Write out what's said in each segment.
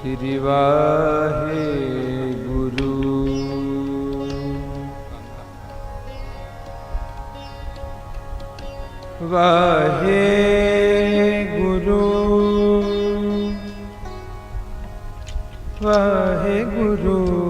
ਸ੍ਰੀ ਵਾਹਿਗੁਰੂ। ਵਾਹਿਗੁਰੂ। ਵਾਹਿਗੁਰੂ।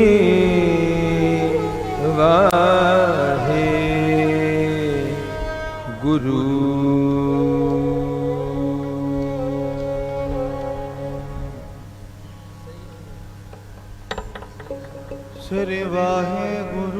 ਗੁਰੂ। ਸ੍ਰੀ ਵਾਹਿਗੁਰੂ।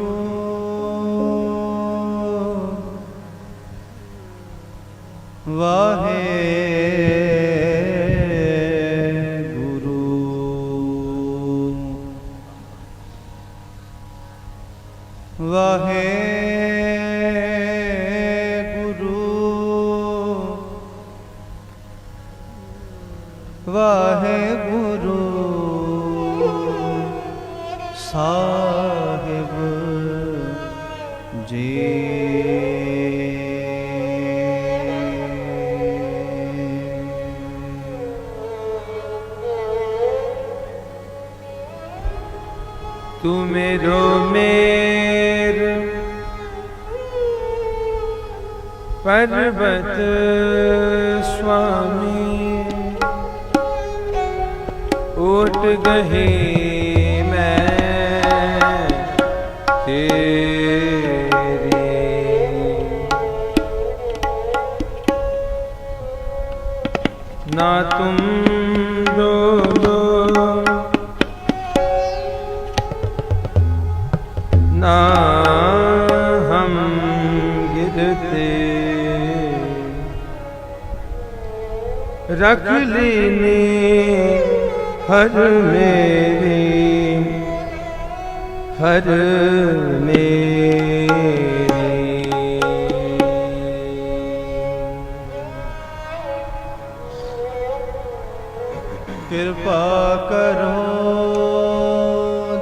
ਵਾਹਿਗੁਰੂ। ਸਾਹਿਬ ਜੀ। ਤੂੰ ਮੇਰੋ ਮੇਰ। ਪਰਬਤ ਸੁਆਮੀ ਓਟ ਗਹੇ ਮੈਂ ਤੇਰੇ। ਨਾ ਤੁਮ ਰੋਲੋ ਨਾ ਹਮ ਗਿਰਤੇ ਰਖ ਲੈਨੇ ਹਰ ਮੇਰੀ ਹਰ ਮੇਰੀ। ਕਿਰਪਾ ਕਰੋ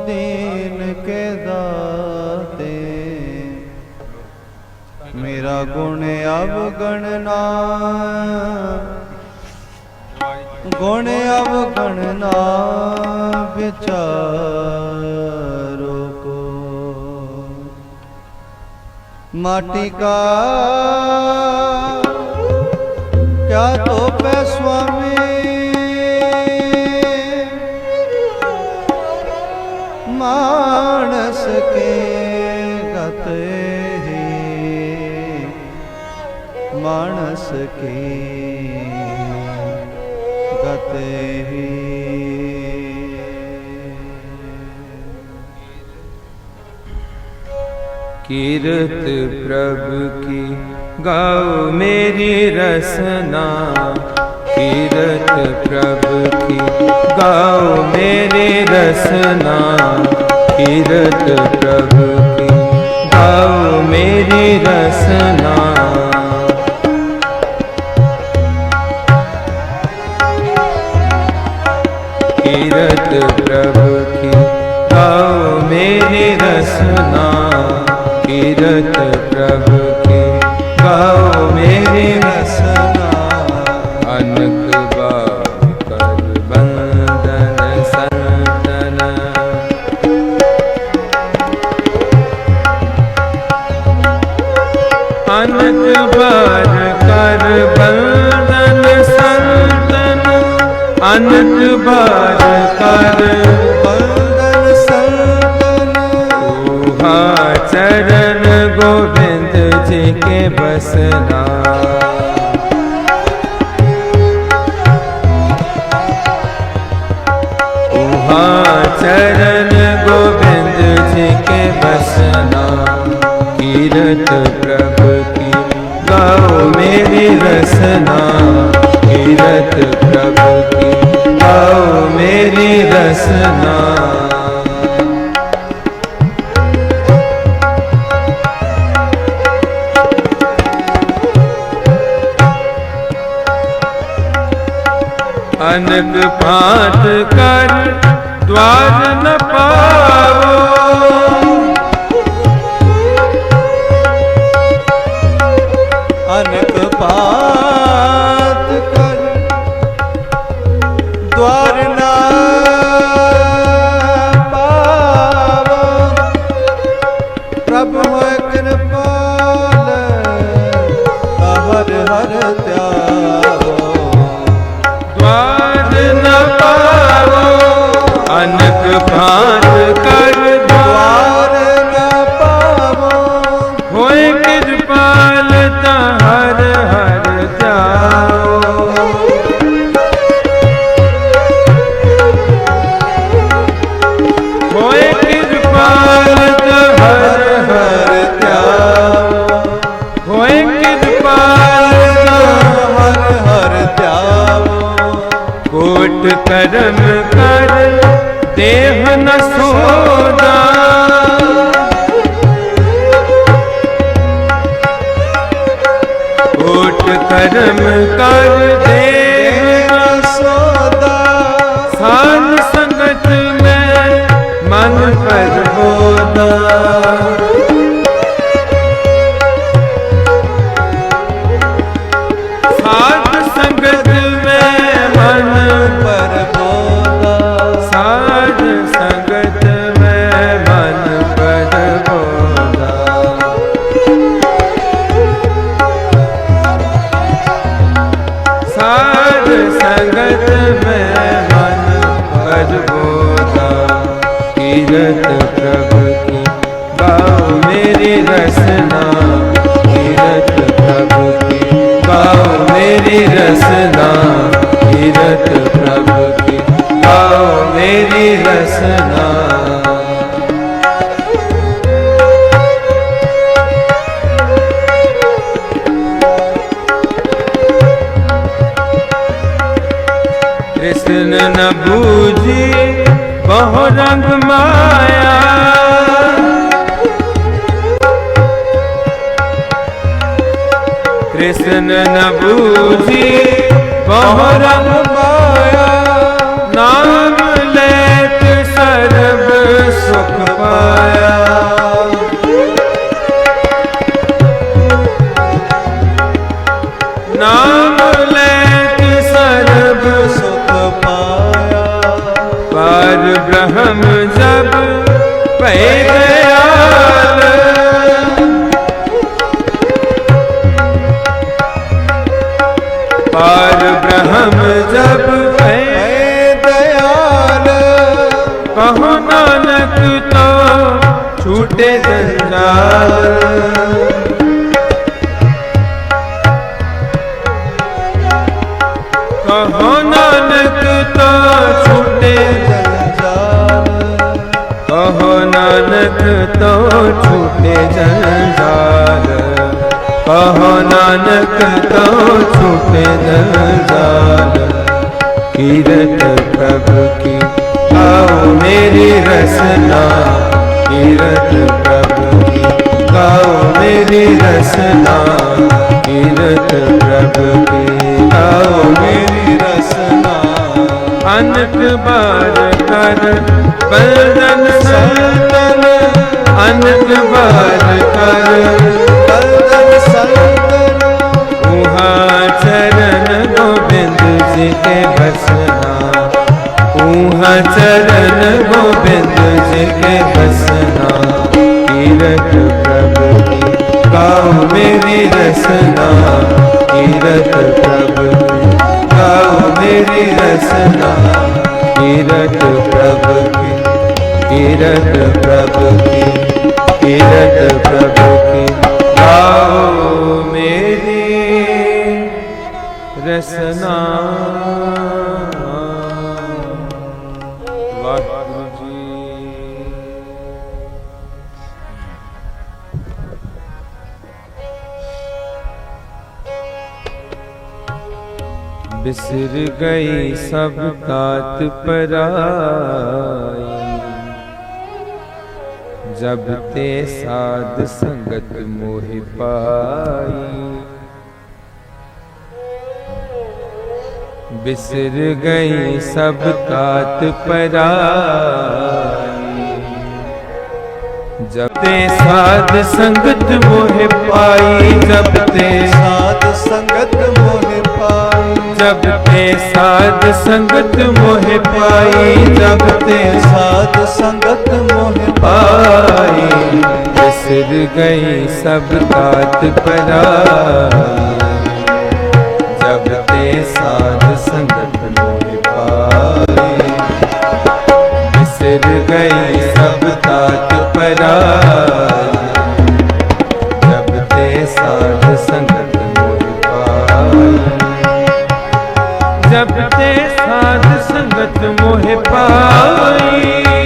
ਦੀਨ ਕੇ ਦਾਤੇ। ਮੇਰਾ ਗੁਣ ਅਵਗਣ ਨਾ ਗੁਣ ਅਵਗਣ ਨਾ ਵਿਚਾਰੋ ਕੋ। ਮਾਟੀ ਕਾ ਕਿਆ ਤੋਪੈ ਸੁਆਮੀ? ਮਾਨਸ ਕੇ ਗਤ ਹੀ। ਮਾਨਸ ਕੀ ਗਤ ਹੀ ਕੀਰਤ ਪ੍ਰਭ ਕੀ ਗਾਓ ਮੇਰੀ ਰਸਨਾ ਕੀਰਤ ਪ੍ਰਭ ਕੀ ਗਾਓ ਮੇਰੀ ਰਸਨਾ ਕੀਰਤ ਪ੍ਰਭ ਕੀ ਗਾਓ अनंत बार कर बंदन संतन ऊहा चरण गोविंद जी के बसना चरण गोविंद जी के बसना कीरत प्रभु की गाओ मेरी रसना। ਰਸਨਾ ਅਨਕ ਪਾਠ ਕਰ ਦਵਾਰ ਨ ਗਾਓ ਮੇਰੀ कृष्ण न बूझी बहुरंग माया नाम लेत सर्व सुख पाया नाम लेत सर्व सुख पाया पर ब्रह्म जब पैदा ਅਜਬ ਹੈ ਦਇਆਲ। ਕਹੋ ਨਾਨਕ ਤੋ ਛੂਟੇ ਜੰਜਾਲ। ਕਹੋ ਨਾਨਕ ਤੋ ਛੂਟੇ ਜੰਜਾਲ। ਕਹੋ ਨਾਨਕ ਤੋ ਛੂਟੇ ਜੰਜਾਲ। ਕਹੋ ਨਾਨਕ ਤਉ ਛੁਟੇ ਨ ਜਾਲ ਕੀਰਤ ਪ੍ਰਭ ਕੀ, ਆਓ ਮੇਰੀ ਰਸਨਾ। ਕੀਰਤ ਪ੍ਰਭ ਕੀ ਗਾਓ ਮੇਰੀ ਰਸਨਾ। ਕੀਰਤ ਪ੍ਰਭ ਕੀ ਗਾਓ ਮੇਰੀ ਰਸਨਾ। ਅਨਕ ਬਾਰ ਕਰ ਬਲਨ ਸਤਨ। ਅਨੰਦ ਬਾਰ ਕਰ। ਕਲਦਨ ਸੰਤਰਾ ਉਹਾ ਚਰਨ ਗੋਬਿੰਦ ਜੀ ਕੇ ਬਸਨਾ। ਉਹਾ ਚਰਨ ਗੋਬਿੰਦ ਜੀ ਕੇ ਬਸਨਾ। ਕੀਰਤ ਪ੍ਰਭ ਕੀ ਕਾਉ ਮੇਰੀ ਰਸਨਾ। ਕੀਰਤ ਪ੍ਰਭ ਕਾਉ ਮੇਰੀ ਰਸਨਾ। ਕੀਰਤ ਪ੍ਰਭ किरत प्रभु की किरत प्रभु की गाओ मेरी रसना बिसर गई सब तात पराई ਜਬ ਤੇ ਸਾਧ ਸੰਗਤ ਮੋਹਿ ਪਾਈ। ਬਿਸਰ ਗਈ ਸਭ तात ਪਰਾਈ। ਜਬ ਤੇ ਸਾਧ ਸੰਗਤ ਮੋਹਿ ਪਾਈ, ਜਬ ਤੇ ਸਾਧ ਸੰਗਤ ਮੋਹਿ ਜਗ ਤੇ ਸਾਧ ਸੰਗਤ ਮੋਹਿ ਪਾਈ ਜਗ ਤੇ ਸਾਧ ਸੰਗਤ ਮੋਹਿ ਪਾਈ। ਵਿਸਰ ਗਈ ਸਭ ਤਾਤ ਪਰਾ ਜਗ ਤੇ ਸਾਧ ਸੰਗਤ ਮੋਹਿ ਪਾਈ। ਵਿਸਰ ਗਈ ਸਭ ਤਾਤ ਪਰਾ ਜਗ ਤੇ ਸਾਧ ਸੰਗਤ ਜਬ ਸਾਧ ਸੰਗਤ ਮੋਹਿ ਪਾਈ।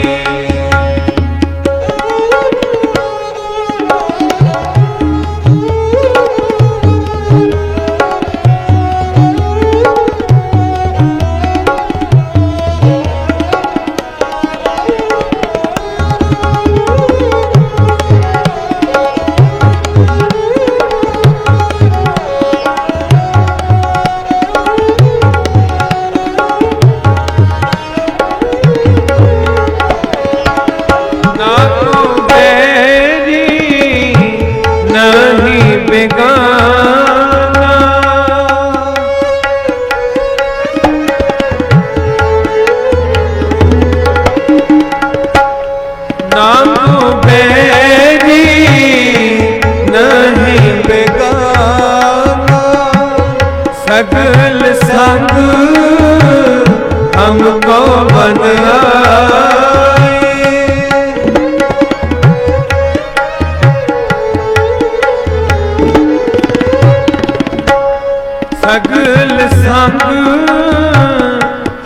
ਸਗਲ ਸੰਗ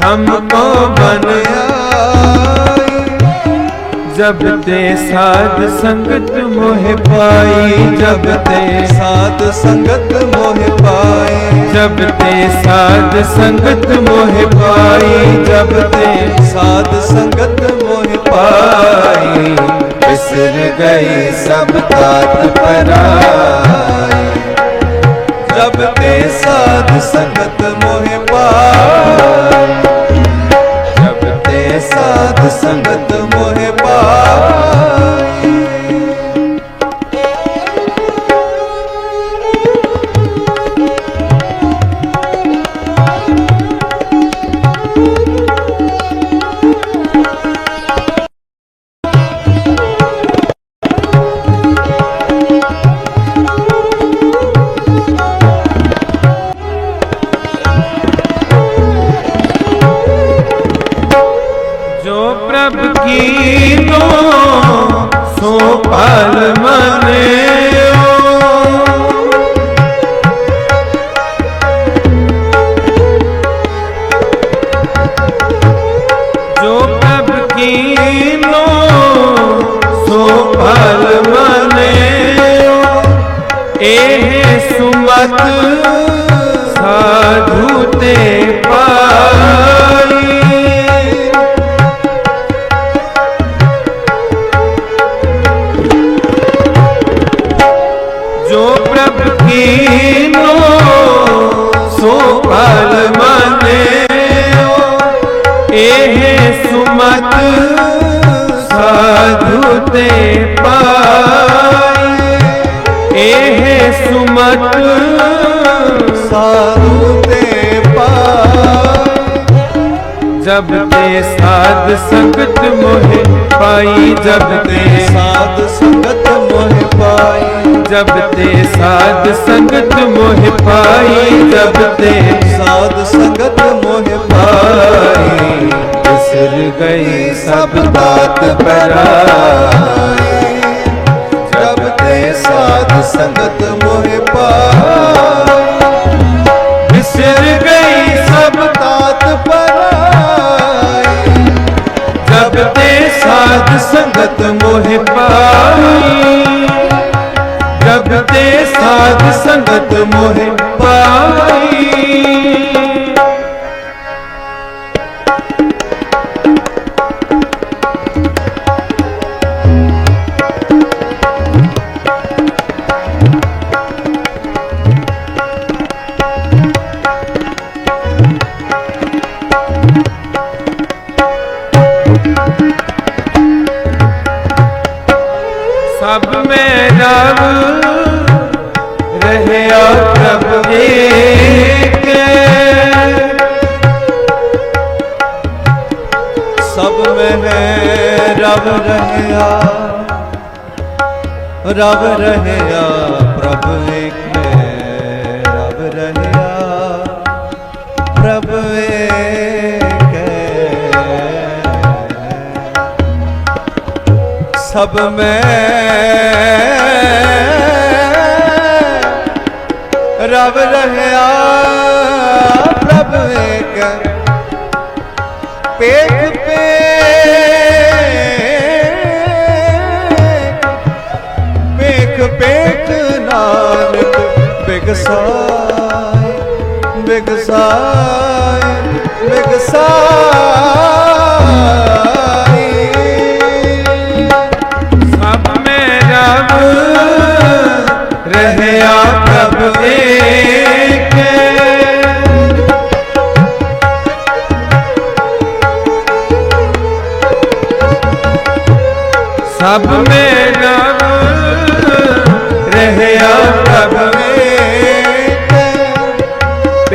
ਹਮਕੋ ਬਨਾਏ ਜਬ ਤੇ ਸਾਧ ਸੰਗਤ ਮੋਹਿ ਪਾਈ ਜਬ ਤੇ ਸਾਧ ਸੰਗਤ ਮੋਹਿ ਪਾਈ ਜਬ ਤੇ ਸਾਧ ਸੰਗਤ ਮੋਹਿ ਪਾਈ ਜਬ ਤੇ ਸਾਧ ਸੰਗਤ ਮੋਹ ਪਾਈ ਬਿਸਰ ਗਈ ਸਭ ਤਾਤ ਪਰਾਈ ਜਬ ਤੇ ਸਾਧ ਸੰਗਤ ਮੋਹਿ ਪਾਈ ਜੋ ਪ੍ਰਭ ਕੀਨੋ ਸੋ ਫਲ ਮਨਿਓ। ਇਹ ਸੁਮਤ ਸਾਧੂ ਤੇ ਪਾਈ ਇਹ ਸੁਮਤ ਸਾਧੂ ਤੇ ਪਾਈ ਜਬ ਤੇ ਸਾਧ ਸੰਗਤ ਮੋਹਿ ਪਾਈ, ਜਬ ਤੇ ਸਾਧ ਸੰਗਤ ਮੋਹਿ ਜਬ ਤੇ ਸਾਧ ਸੰਗਤ ਮੋਹਿ ਪਾਈ ਜਬ ਤੇ ਸਾਧ ਸੰਗਤ ਮੋਹਿ ਪਾਈ। ਬਿਸਰ ਗਈ ਸਭ तात ਰਬ ਰਹਿਆ ਪ੍ਰਭ ਏਕ ਹੈ ਰਬ ਰਹਿਆ ਪ੍ਰਭ ਏਕ ਹੈ। ਸਭ ਮੈਂ ਰਬ ਰਹਿਆ ਬਿਗਸਾਏ ਬਿਗਸਾਏ ਬਿਗਸਾਏ ਸਭ ਮੈਂ ਰਬ ਰਹਿਆ ਪ੍ਰਭ ਏਕ ਸਭ ਮੈਂ ਰਬ ਰਹਿਆ ਪ੍ਰਭ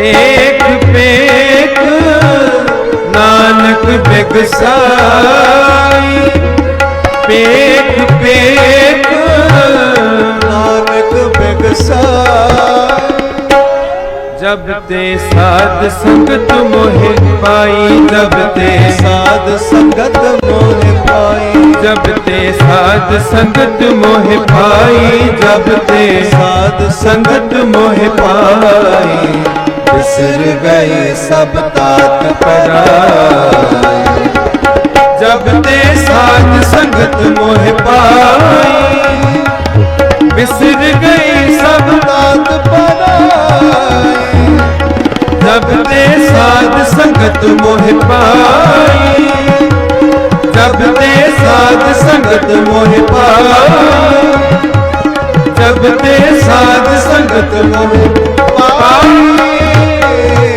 ਪੇਖ ਪੇਖ, ਨਾਨਕ ਬਿਗਸਾਈ। ਪੇਖ ਪੇਖ, ਨਾਨਕ ਬਿਗਸਾਏ ਜਬ ਤੇ ਸਾਧ ਸੰਗਤ ਮੋਹਿ ਪਾਈ, ਜਬ ਤੇ ਸਾਧ ਸੰਗਤ ਮੋਹ ਪਾਈ। ਜਬ ਤੇ ਸਾਧ ਸੰਗਤ ਮੋਹਿ ਪਾਈ, ਜਬ ਤੇ ਸਾਧ ਸੰਗਤ ਮੋਹਿ ਪਾਈ। ਬਿਸਰ ਗਏ ਸਭ ਤਾਤ ਪਰਾਈ ਜਬ ਤੇ ਸਾਧ ਸੰਗਤ ਮੋਹਿ ਪਾਈ ਵਿਸਰ ਗਈ ਸਭ ਤਾਤ ਪਰਾਈ। ਜਬ ਤੇ ਸਾਧ ਸੰਗਤ ਮੋਹਿ ਪਾਈ, ਜਬ ਤੇ ਸਾਧ ਸੰਗਤ ਮੋਹਿ ਪਾਈ, ਜਬ ਤੇ ਸਾਧ ਸੰਗਤ ਮੋਹਿ Hey.